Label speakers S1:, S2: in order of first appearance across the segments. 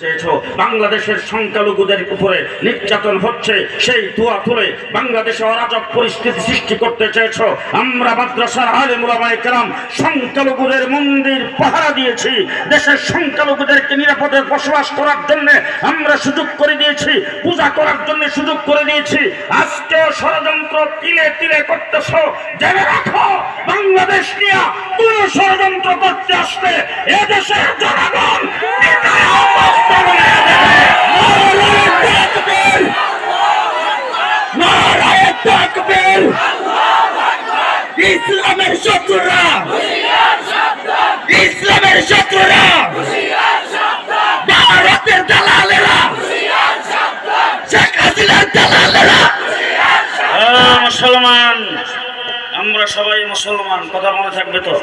S1: চেয়েছো। বাংলাদেশের সংখ্যালঘুদের উপরে নির্যাতন হচ্ছে, সেই দোয়া তুলে বাংলাদেশে অরাজক পরিস্থিতি সৃষ্টি করতে চেয়েছো। আমরা মাদ্রাসার আলে মুলামায় কেরাম সংখ্যালঘুদের মন্দির পাহারা দিয়েছি। দেশের সংখ্যালঘুদেরকে নিরাপদে বসবাস করার জন্য আমরা সুযোগ করে দিয়েছি, পূজা করার জন্য সুযোগ করে দিয়েছি। আজকে ষড়যন্ত্র তিলে তিলে করতেছ। জেনে রাখো, বাংলাদেশ নিয়ে তুমি ষড়যন্ত্র করতে আসলে এদেশের জনগণ
S2: ইসলামের শত্রুরা। ইসলামের শত্রুরা। ভারতের দালালেরা। শেখ হাসিনার দালালেরা।
S1: মুসলমান। আমরা সবাই মুসলমান কথা মনে থাকবে তো?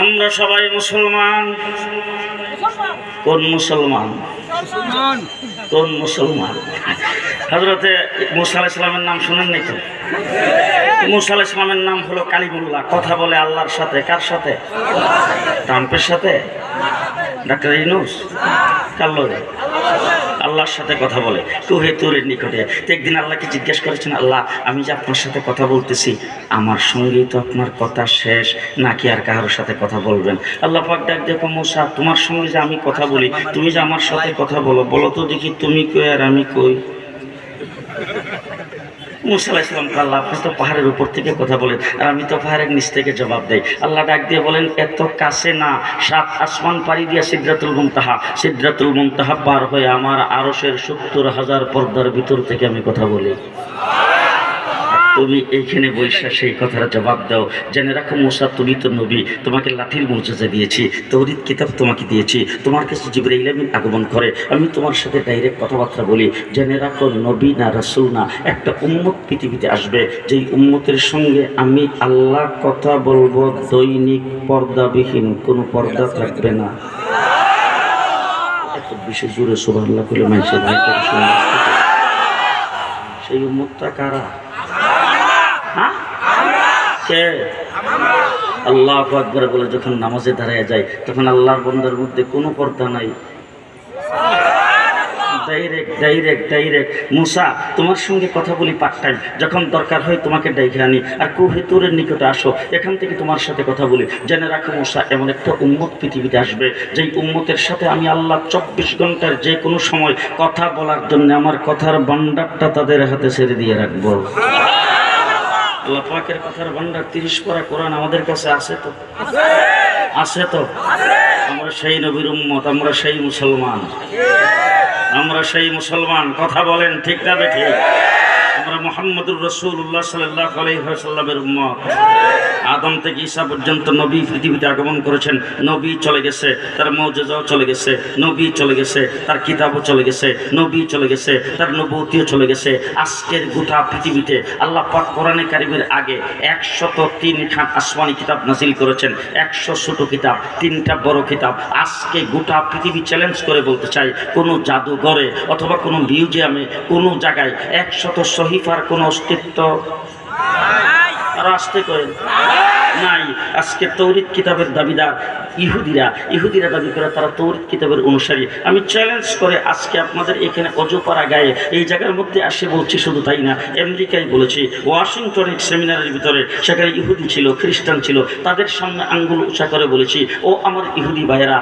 S1: আমরা সবাই মুসলমান। কোন মুসলমান? কোন মুসলমান? হজরতে মুসা ইসলামের নাম শুনেন নি তো? মুসা ইসলামের নাম হলো কালিমুল্লাহ। কথা বলে আল্লাহর সাথে, কার সাথে? ট্রাম্পের সাথে? ডাক্তার ইনুস কার লগে? আল্লাহর সাথে কথা বলে। কুহে তুরের নিকটে। একদিন আল্লাহকে জিজ্ঞেস করেছেন, আল্লাহ, আমি যে আপনার সাথে কথা বলতেছি, আমার সঙ্গেই তো আপনার কথা শেষ, নাকি আর কারোর সাথে কথা বলবেন? আল্লাহ পাক ডাক দেখো মোসা, তোমার সঙ্গে যে আমি কথা বলি, তুমি যে আমার সাথে কথা বলো বলো তো দেখি তুমি কই আর আমি কই? মুসা আলাহ আল্লাহ, আপনি তো পাহাড়ের উপর থেকে কথা বলেন, আর আমি তো পাহাড়ের নিচ থেকে জবাব দেই। আল্লাহ ডাক দিয়ে বলেন, এত কাছে না, সাত আসমান পাড়ি দিয়া সিদ্ধাতুল মুমতাহা সিদ্ধাতুল মুমতাহা পার হয়ে আমার আরসের সত্তর হাজার পর্দার ভিতর থেকে আমি কথা বলি। তুমি এইখানে বৈশা সেই কথার জবাব দাও। জেনে রাখো মুসা তুমি তো নবী। তোমাকে লাঠির মর্যাদা দিয়েছি তৌরিদ কিতাব তোমাকে দিয়েছি। তোমার কাছে জিবরাইল আমিন আগমন করে। আমি তোমার সাথে ডাইরেক্ট কথাবার্তা বলি। জেনে রাখো নবী না রাসুল না একটা উম্মত পৃথিবীতে আসবে। যেই উম্মতের সঙ্গে আমি আল্লাহ কথা বলব দৈনিক পর্দাবিহীন কোনো পর্দা থাকবে না। এত বেশি জোরে সোভান আল্লাহ মানুষের ভাই করে শুনে আসতে চায়। সেই উম্মতটা কারা? কে? আল্লাহ আকবর বলে যখন নামাজে দাঁড়ায় যায়, তখন আল্লাহর বন্দার মধ্যে কোনো পর্দা নাই। ডাইরেক্ট ডাইরেক্ট ডাইরেক্ট মুসা, তোমার সঙ্গে কথা বলি পার্ট টাইম যখন দরকার হয় তোমাকে ডাইকে আনি। আর কুহেতুরের নিকটে আসো, এখান থেকে তোমার সাথে কথা বলি। জেনে রাখো মুসা, এমন একটা উম্মত পৃথিবীতে আসবে। যেই উম্মতের সাথে আমি আল্লাহ চব্বিশ ঘণ্টার যে কোনো সময় কথা বলার জন্য আমার কথার ভান্ডারটা তাদের হাতে ছেড়ে দিয়ে রাখব। আল্লাহ পাকের কথার ভান্ডার তিরিশ পরা কোরআন আমাদের কাছে আছে তো? আছে তো? আমরা সেই নবীর উম্মত, আমরা সেই মুসলমান। আমরা সেই মুসলমান, কথা বলেন ঠিক না ঠিক? আমরা মোহাম্মদুর রসুল্লাহ সাল্লাহ আলহিহাসাল্লামের উম্মত। আদম থেকে ঈসা পর্যন্ত নবী পৃথিবীতে আগমন করেছেন, নবী চলে গেছে, তার মৌজাও চলে গেছে, নবী চলে গেছে, তার কিতাবও চলে গেছে, নবী চলে গেছে, তার নবতিও চলে গেছে। আজকের গোটা পৃথিবীতে আল্লাহ পাক কোরআনে কারিমের আগে একশত তিন খান আসমানি কিতাব নাজিল করেছেন, একশো ছোট কিতাব, তিনটা বড় কিতাব। আজকে গোটা পৃথিবী চ্যালেঞ্জ করে বলতে চাই, কোনো জাদুঘরে অথবা কোনো মিউজিয়ামে কোনো জায়গায় একশত শহীফার কোনো অস্তিত্ব? আর আসতে করেন নাই, আজকে তৌরিদ কিতাবের দাবিদার ইহুদিরা ইহুদিরা দাবি করে তারা তৌরিদ কিতাবের অনুসারী। আমি চ্যালেঞ্জ করে আজকে আপনাদের এখানে অজপাড়া গায়ে, এই জায়গার মধ্যে আসে বলছি শুধু তাই না, আমেরিকায় বলেছি, ওয়াশিংটনের সেমিনারের ভিতরে সেখানে ইহুদি ছিল, খ্রিস্টান ছিল, তাদের সামনে আঙ্গুল উঁচা করে বলেছি, ও আমার ইহুদি ভাইয়েরা